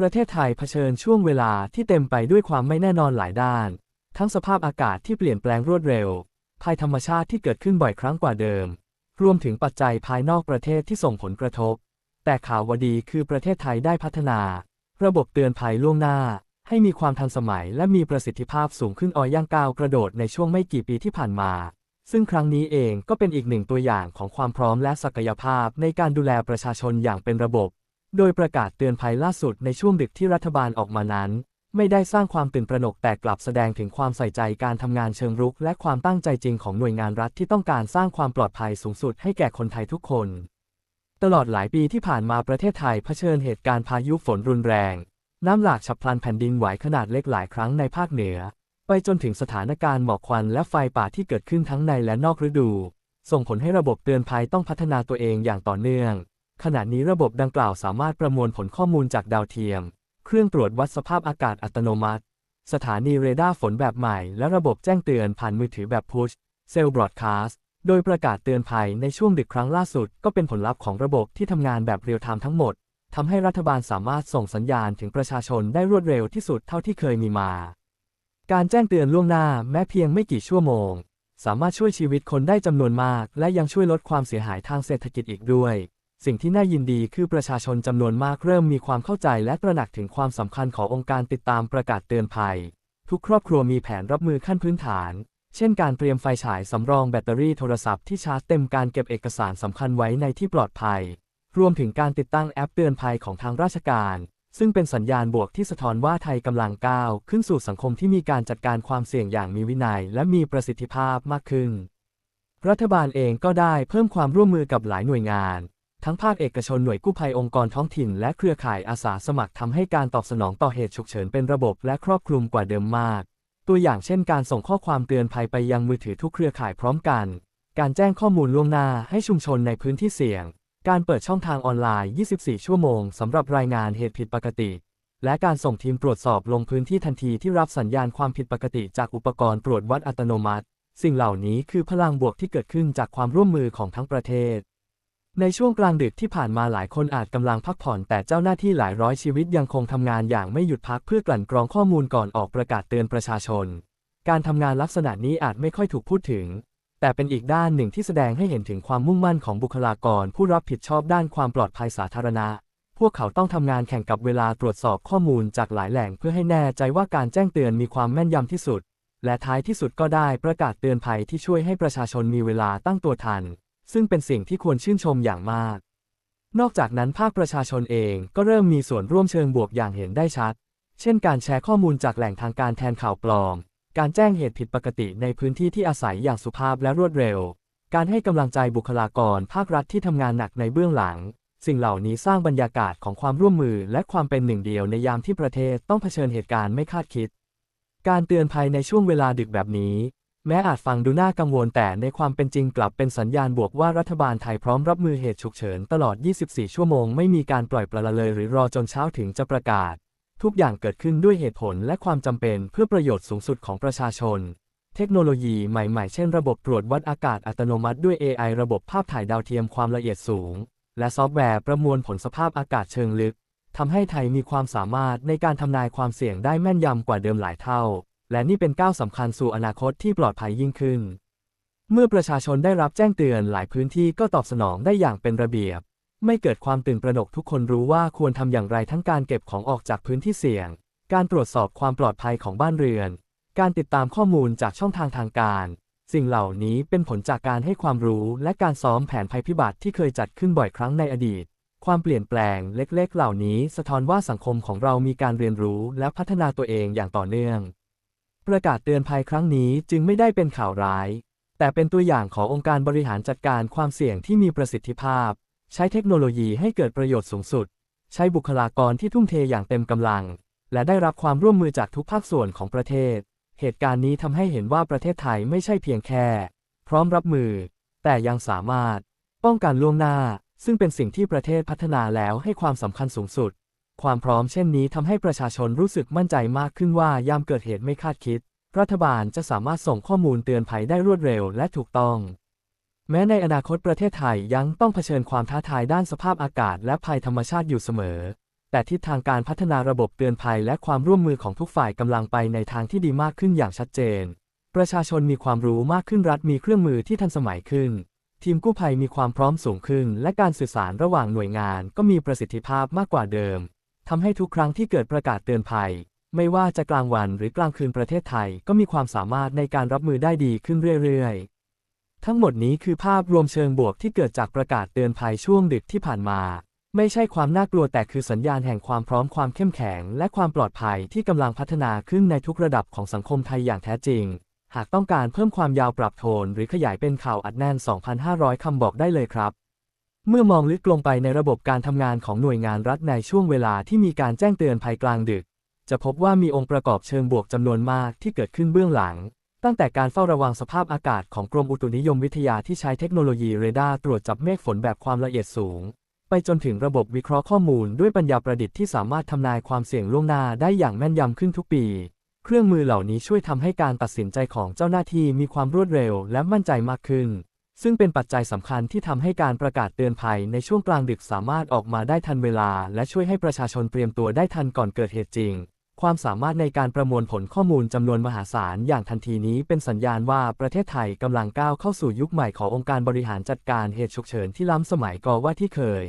ประเทศไทยเผชิญช่วงเวลาที่เต็มไปด้วยความไม่แน่นอนหลายด้าน ทั้งสภาพอากาศที่เปลี่ยนแปลงรวดเร็ว ภัยธรรมชาติที่เกิดขึ้นบ่อยครั้งกว่าเดิม รวมถึงปัจจัยภายนอกประเทศที่ส่งผลกระทบ แต่ข่าววดีคือประเทศไทยได้พัฒนา ระบบเตือนภัยล่วงหน้า ให้มีความทันสมัยและมีประสิทธิภาพสูงขึ้นออยย่างก้าวกระโดดในช่วงไม่กี่ปีที่ผ่านมา ซึ่งครั้งนี้เองก็เป็นอีกหนึ่งตัวอย่างของความพร้อมและศักยภาพในการดูแลประชาชนอย่างเป็นระบบ โดยประกาศเตือนภัยล่าสุดในช่วงดึกที่รัฐบาลออกมานั้น ไม่ได้สร้างความตื่นตระหนกแต่กลับแสดงถึงความใส่ใจการทำงานเชิงรุก และความตั้งใจจริงของหน่วยงานรัฐที่ต้องการสร้างความปลอดภัยสูงสุดให้แก่คนไทยทุกคน ตลอดหลายปีที่ผ่านมาประเทศไทยเผชิญเหตุการณ์พายุฝนรุนแรง น้ำหลากฉับพลันแผ่นดินไหวขนาดเล็กหลายครั้งในภาคเหนือ ไปจนถึงสถานการณ์หมอกควันและไฟป่าที่เกิดขึ้นทั้งในและนอกฤดู ส่งผลให้ระบบเตือนภัยต้องพัฒนาตัวเองอย่างต่อเนื่อง ขณะนี้ระบบดังกล่าวสามารถประมวลผลข้อมูลจากดาวเทียม เครื่องตรวจวัดสภาพอากาศอัตโนมัติ สถานีเรดาร์ฝนแบบใหม่ และระบบแจ้งเตือนผ่านมือถือแบบพุชเซลล์บรอดคาสต์โดยประกาศเตือนภัยในช่วงดึกครั้งล่าสุด ก็เป็นผลลัพธ์ของระบบที่ทำงานแบบเรียลไทม์ทั้งหมดทำให้รัฐบาลสามารถส่งสัญญาณถึงประชาชนได้รวดเร็วที่สุดเท่าที่เคยมีมา การแจ้งเตือนล่วงหน้าแม้เพียงไม่กี่ชั่วโมง สามารถช่วยชีวิตคนได้จำนวนมาก และยังช่วยลดความเสียหายทางเศรษฐกิจอีกด้วย สิ่งที่น่ายินดีคือประชาชนจำนวนมากเริ่มมีความเข้าใจและตระหนักถึงความสำคัญขององค์การติดตามประกาศเตือนภัย ทุกครอบครัวมีแผนรับมือขั้นพื้นฐาน เช่นการเตรียมไฟฉายสำรองแบตเตอรี่โทรศัพท์ที่ชาร์จเต็มการเก็บเอกสารสำคัญไว้ในที่ปลอดภัย รวมถึงการติดตั้งแอปเตือนภัยของทางราชการ ซึ่งเป็นสัญญาณบวกที่สะท้อนว่าไทยกำลังก้าวขึ้นสู่สังคมที่มีการจัดการความเสี่ยงอย่างมีวินัย และมีประสิทธิภาพมากขึ้น รัฐบาลเองก็ได้เพิ่มความร่วมมือกับหลายหน่วยงาน ทั้งภาคเอกชนหน่วยกู้ภัยองค์กรท้องถิ่น และเครือข่ายอาสาสมัครทำให้การตอบสนองต่อเหตุฉุกเฉินเป็นระบบและครอบคลุมกว่าเดิมมาก ตัวอย่างเช่นการส่งข้อความเตือนภัยไปยังมือถือทุกเครือข่ายพร้อมกัน การแจ้งข้อมูลล่วงหน้าให้ชุมชนในพื้นที่เสี่ยง การเปิดช่องทางออนไลน์ 24 ชั่วโมงสำหรับรายงานเหตุผิดปกติ และการส่งทีมตรวจสอบลงพื้นที่ทันทีที่รับสัญญาณความผิดปกติจากอุปกรณ์ตรวจวัดอัตโนมัติ สิ่งเหล่านี้คือพลังบวกที่เกิดขึ้นจากความร่วมมือของทั้งประเทศ ในช่วงกลางดึกที่ผ่านมาหลายคนอาจกำลังพักผ่อนแต่เจ้าหน้าที่หลายร้อยชีวิตยังคงทำงานอย่างไม่หยุดพักเพื่อกลั่นกรองข้อมูลก่อนออกประกาศเตือนประชาชน การทำงานลักษณะนี้อาจไม่ค่อยถูกพูดถึง แต่เป็นอีกด้านหนึ่งที่แสดงให้เห็นถึงความมุ่งมั่นของบุคลากร ผู้รับผิดชอบด้านความปลอดภัยสาธารณะ พวกเขาต้องทำงานแข่งกับเวลาตรวจสอบข้อมูลจากหลายแหล่งเพื่อให้แน่ใจว่าการแจ้งเตือนมีความแม่นยำที่สุด และท้ายที่สุดก็ได้ประกาศเตือนภัยที่ช่วยให้ประชาชนมีเวลาตั้งตัวทัน ซึ่งเป็นสิ่งที่ควรชื่นชมอย่างมาก นอกจากนั้นภาคประชาชนเองก็เริ่มมีส่วนร่วมเชิงบวกอย่างเห็นได้ชัด เช่นการแชร์ข้อมูลจากแหล่งทางการแทนข่าวปลอม การแจ้งเหตุผิดปกติในพื้นที่ที่อาศัยอย่างสุภาพและรวดเร็ว การให้กำลังใจบุคลากรภาครัฐที่ทำงานหนักในเบื้องหลัง สิ่งเหล่านี้สร้างบรรยากาศของความร่วมมือและความเป็นหนึ่งเดียวในยามที่ประเทศต้องเผชิญเหตุการณ์ไม่คาดคิด การเตือนภัยในช่วงเวลาดึกแบบนี้ แม้อาจฟังดูน่ากังวลแต่ในความเป็นจริงกลับเป็นสัญญาณบวกว่ารัฐบาลไทยพร้อมรับมือเหตุฉุกเฉินตลอด 24 ชั่วโมงไม่มีการปล่อยปละละเลยหรือรอจนเช้าถึงจะประกาศ ทุกอย่างเกิดขึ้นด้วยเหตุผลและความจำเป็นเพื่อประโยชน์สูงสุดของประชาชน เทคโนโลยีใหม่ๆ เช่นระบบตรวจวัดอากาศอัตโนมัติด้วย AI ระบบภาพถ่ายดาวเทียมความละเอียดสูง และซอฟต์แวร์ประมวลผลสภาพอากาศเชิงลึกทำให้ไทยมีความสามารถในการทำนายความเสี่ยงได้แม่นยำกว่าเดิมหลายเท่า และนี่เป็นก้าวสำคัญสู่อนาคตที่ปลอดภัยยิ่งขึ้น เมื่อประชาชนได้รับแจ้งเตือนหลายพื้นที่ก็ตอบสนองได้อย่างเป็นระเบียบ ไม่เกิดความตื่นตระหนกทุกคนรู้ว่าควรทำอย่างไรทั้งการเก็บของออกจากพื้นที่เสี่ยง การตรวจสอบความปลอดภัยของบ้านเรือน การติดตามข้อมูลจากช่องทางทางการ สิ่งเหล่านี้เป็นผลจากการให้ความรู้และการซ้อมแผนภัยพิบัติที่เคยจัดขึ้นบ่อยครั้งในอดีตความเปลี่ยนแปลงเล็กๆ เหล่านี้สะท้อนว่าสังคมของเรามีการเรียนรู้และพัฒนาตัวเองอย่างต่อเนื่อง ประกาศเตือนภัยครั้งนี้จึงไม่ได้เป็นข่าวร้าย แต่เป็นตัวอย่างขององค์การบริหารจัดการความเสี่ยงที่มีประสิทธิภาพ ใช้เทคโนโลยีให้เกิดประโยชน์สูงสุด ใช้บุคลากรที่ทุ่มเทอย่างเต็มกำลัง และได้รับความร่วมมือจากทุกภาคส่วนของประเทศ เหตุการณ์นี้ทำให้เห็นว่าประเทศไทยไม่ใช่เพียงแค่ พร้อมรับมือ แต่ยังสามารถ ป้องกันล่วงหน้า ซึ่งเป็นสิ่งที่ประเทศพัฒนาแล้วให้ความสำคัญสูงสุด ความพร้อมเช่นนี้ทำให้ประชาชนรู้สึกมั่นใจมากขึ้นว่ายามเกิดเหตุไม่คาดคิด รัฐบาลจะสามารถส่งข้อมูลเตือนภัยได้รวดเร็วและถูกต้อง แม้ในอนาคตประเทศไทยยังต้องเผชิญความท้าทายด้านสภาพอากาศและภัยธรรมชาติอยู่เสมอ แต่ทิศทางการพัฒนาระบบเตือนภัยและความร่วมมือของทุกฝ่ายกำลังไปในทางที่ดีมากขึ้นอย่างชัดเจน ประชาชนมีความรู้มากขึ้นรัฐมีเครื่องมือที่ทันสมัยขึ้นทีมกู้ภัยมีความพร้อมสูงขึ้น และการสื่อสารระหว่างหน่วยงานก็มีประสิทธิภาพมากกว่าเดิม ทำให้ทุกครั้งที่เกิดประกาศเตือนภัย ไม่ว่าจะกลางวันหรือกลางคืนประเทศไทยก็มีความสามารถในการรับมือได้ดีขึ้นเรื่อยๆ ทั้งหมดนี้คือภาพรวมเชิงบวกที่เกิดจากประกาศเตือนภัยช่วงดึกที่ผ่านมา ไม่ใช่ความน่ากลัวแต่คือสัญญาณแห่งความพร้อมความเข้มแข็ง และความปลอดภัยที่กำลังพัฒนาขึ้นในทุกระดับของสังคมไทยอย่างแท้จริง หากต้องการเพิ่มความยาวปรับโทน หรือขยายเป็นข่าวอัดแน่น 2,500 คำบอกได้เลยครับ เมื่อมองลึกลงไปในระบบการทำงานของหน่วยงานรัฐในช่วงเวลาที่มีการแจ้งเตือนภัยกลางดึก จะพบว่ามีองค์ประกอบเชิงบวกจำนวนมากที่เกิดขึ้นเบื้องหลัง ตั้งแต่การเฝ้าระวังสภาพอากาศของกรมอุตุนิยมวิทยาที่ใช้เทคโนโลยีเรดาร์ตรวจจับเมฆฝนแบบความละเอียดสูง ไปจนถึงระบบวิเคราะห์ข้อมูลด้วยปัญญาประดิษฐ์ที่สามารถทำนายความเสี่ยงล่วงหน้าได้อย่างแม่นยำขึ้นทุกปีเครื่องมือเหล่านี้ช่วยทำให้การตัดสินใจของเจ้าหน้าที่มีความรวดเร็วและมั่นใจมากขึ้น ซึ่งเป็นปัจจัยสำคัญที่ทำให้การประกาศเตือนภัยในช่วงกลางดึกสามารถออกมาได้ทันเวลา และช่วยให้ประชาชนเตรียมตัวได้ทันก่อนเกิดเหตุจริง ความสามารถในการประมวลผลข้อมูลจำนวนมหาศาลอย่างทันทีนี้เป็นสัญญาณว่าประเทศไทยกำลังก้าวเข้าสู่ยุคใหม่ขององค์การบริหารจัดการเหตุฉุกเฉินที่ล้ำสมัยกว่าที่เคย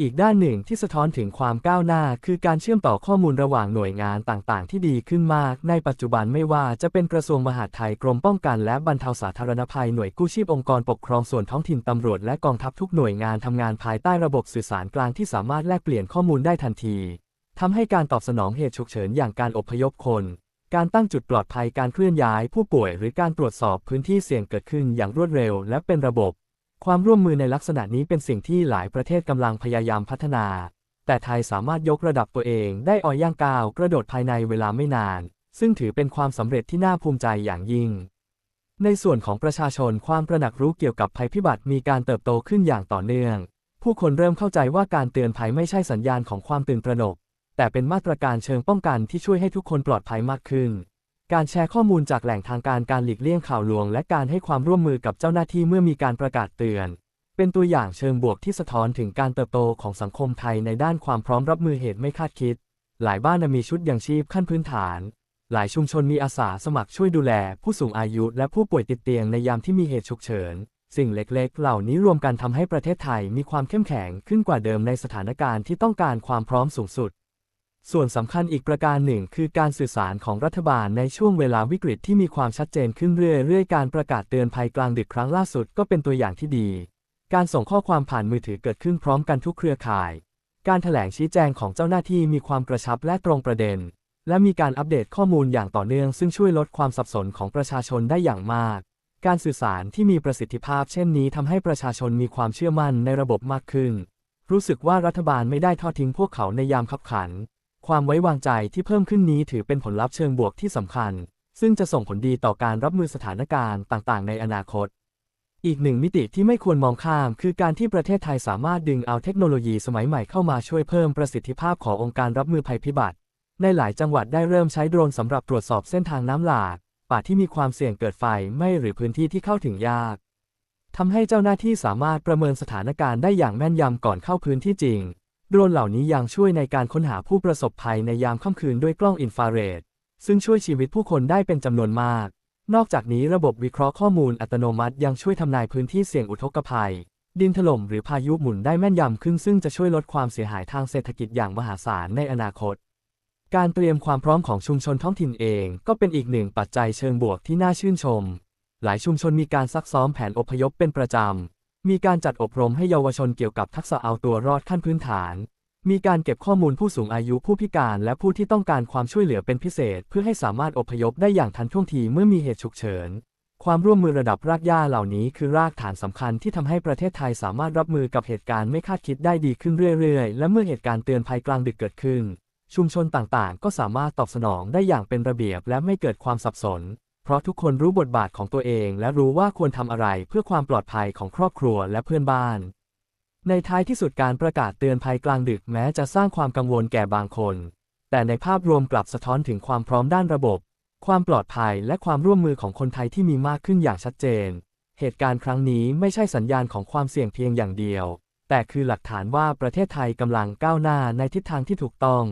อีกด้านหนึ่งที่สะท้อนถึงความก้าวหน้าคือการเชื่อมต่อข้อมูลระหว่างหน่วยงานต่างๆ ที่ดีขึ้นมาก ในปัจจุบันไม่ว่าจะเป็นกระทรวงมหาดไทยกรมป้องกันและบรรเทาสาธารณภัยหน่วยกู้ชีพองค์กรปกครองส่วนท้องถิ่นตำรวจและกองทัพทุกหน่วยงานทำงานภายใต้ระบบสื่อสารกลางที่สามารถแลกเปลี่ยนข้อมูลได้ทันทีทำให้การตอบสนองเหตุฉุกเฉินอย่างการอพยพคน การตั้งจุดปลอดภัยการเคลื่อนย้ายผู้ป่วย หรือการตรวจสอบพื้นที่เสี่ยงเกิดขึ้นอย่างรวดเร็ว และเป็นระบบ ความร่วมมือในลักษณะนี้เป็นสิ่งที่หลายประเทศกำลังพยายามพัฒนา แต่ไทยสามารถยกระดับตัวเองได้อ่อย่างก้าวกระโดดภายในเวลาไม่นาน ซึ่งถือเป็นความสำเร็จที่น่าภูมิใจอย่างยิ่ง ในส่วนของประชาชนความตระหนักรู้เกี่ยวกับภัยพิบัติมีการเติบโตขึ้นอย่างต่อเนื่อง ผู้คนเริ่มเข้าใจว่าการเตือนภัยไม่ใช่สัญญาณของความตื่นตระหนก แต่เป็นมาตรการเชิงป้องกันที่ช่วยให้ทุกคนปลอดภัยมากขึ้น การแชร์ข้อมูลจากแหล่งทางการการหลีกเลี่ยงข่าวลวง และการให้ความร่วมมือกับเจ้าหน้าที่เมื่อมีการประกาศเตือน เป็นตัวอย่างเชิงบวกที่สะท้อนถึงการเติบโตของสังคมไทยในด้านความพร้อมรับมือเหตุไม่คาดคิด หลายบ้านมีชุดยังชีพขั้นพื้นฐาน หลายชุมชนมีอาสาสมัครช่วยดูแล ผู้สูงอายุและผู้ป่วยติดเตียงในยามที่มีเหตุฉุกเฉิน สิ่งเล็กๆ เหล่านี้รวมกันทำให้ประเทศไทยมีความเข้มแข็งขึ้นกว่าเดิมในสถานการณ์ที่ต้องการความพร้อมสูงสุด ส่วนสำคัญอีกประการหนึ่งคือการสื่อสารของรัฐบาลในช่วงเวลาวิกฤตที่มีความชัดเจนขึ้นเรื่อยๆ การประกาศเตือนภัยกลางดึกครั้งล่าสุดก็เป็นตัวอย่างที่ดี การส่งข้อความผ่านมือถือเกิดขึ้นพร้อมกันทุกเครือข่าย การถแถลงชี้แจงของเจ้าหน้าที่มีความกระชับและตรงประเด็น และมีการอัปเดตข้อมูลอย่างต่อเนื่อง ซึ่งช่วยลดความสับสนของประชาชนได้อย่างมาก การสื่อสารที่มีประสิทธิภาพ เช่นนี้ทำให้ประชาชนมีความเชื่อมั่นในระบบมากขึ้น รู้สึกว่ารัฐบาลไม่ได้ทอดทิ้งพวกเขาในยามขับขัน ความไว้วางใจที่เพิ่มขึ้นนี้ถือเป็นผลลัพธ์เชิงบวกที่สำคัญ ซึ่งจะส่งผลดีต่อการรับมือสถานการณ์ต่างๆ ในอนาคต อีกหนึ่งมิติที่ไม่ควรมองข้าม คือการที่ประเทศไทยสามารถดึงเอาเทคโนโลยีสมัยใหม่เข้ามาช่วยเพิ่มประสิทธิภาพขององค์การรับมือภัยพิบัติ ในหลายจังหวัดได้เริ่มใช้โดรนสำหรับตรวจสอบเส้นทางน้ำหลากป่าที่มีความเสี่ยงเกิดไฟไหม้หรือพื้นที่ที่เข้าถึงยากทำให้เจ้าหน้าที่สามารถประเมินสถานการณ์ได้อย่างแม่นยำก่อนเข้าพื้นที่จริง โดรนเหล่านี้ยังช่วยในการค้นหาผู้ประสบภัยในยามค่ำคืนด้วยกล้องอินฟราเรด ซึ่งช่วยชีวิตผู้คนได้เป็นจำนวนมาก นอกจากนี้ระบบวิเคราะห์ข้อมูลอัตโนมัติยังช่วยทำนายพื้นที่เสี่ยงอุทกภัย ดินถล่มหรือพายุหมุนได้แม่นยำขึ้นซึ่งจะช่วยลดความเสียหายทางเศรษฐกิจอย่างมหาศาลในอนาคต การเตรียมความพร้อมของชุมชนท้องถิ่นเอง ก็เป็นอีกหนึ่งปัจจัยเชิงบวกที่น่าชื่นชม หลายชุมชนมีการซักซ้อมแผนอพยพเป็นประจำ มีการจัดอบรมให้เยาวชนเกี่ยวกับทักษะเอาตัวรอดขั้นพื้นฐาน มีการเก็บข้อมูลผู้สูงอายุผู้พิการและผู้ที่ต้องการความช่วยเหลือเป็นพิเศษ เพื่อให้สามารถอพยพได้อย่างทันท่วงทีเมื่อมีเหตุฉุกเฉิน ความร่วมมือระดับรากหญ้าเหล่านี้คือรากฐานสำคัญที่ทำให้ประเทศไทยสามารถรับมือกับเหตุการณ์ไม่คาดคิดได้ดีขึ้นเรื่อยๆ และเมื่อเหตุการณ์เตือนภัยกลางดึกเกิดขึ้น ชุมชนต่างๆ ก็สามารถตอบสนองได้อย่างเป็นระเบียบและไม่เกิดความสับสน เพราะทุกคนรู้บทบาทของตัวเอง และรู้ว่าควรทำอะไรเพื่อความปลอดภัยของครอบครัวและเพื่อนบ้าน ในท้ายที่สุดการประกาศเตือนภัยกลางดึกแม้จะสร้างความกังวลแก่บางคน แต่ในภาพรวมกลับสะท้อนถึงความพร้อมด้านระบบ ความปลอดภัยและความร่วมมือของคนไทยที่มีมากขึ้นอย่างชัดเจน เหตุการณ์ครั้งนี้ไม่ใช่สัญญาณของความเสี่ยงเพียงอย่างเดียว แต่คือหลักฐานว่าประเทศไทยกำลังก้าวหน้าในทิศทางที่ถูกต้อง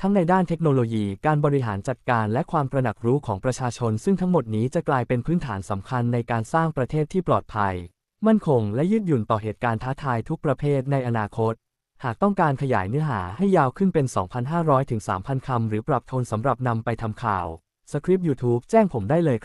ทั้งในด้านเทคโนโลยี การบริหารจัดการและความตระหนักรู้ของประชาชน ซึ่งทั้งหมดนี้จะกลายเป็นพื้นฐานสำคัญในการสร้างประเทศที่ปลอดภัย มั่นคง และยืดหยุ่นต่อเหตุการณ์ท้าทายทุกประเภทในอนาคต หากต้องการขยายเนื้อหาให้ยาวขึ้นเป็น 2,500 ถึง 3,000 คำ หรือปรับโทนสำหรับนำไปทำข่าว สคริปต์ YouTube แจ้งผมได้เลยครับ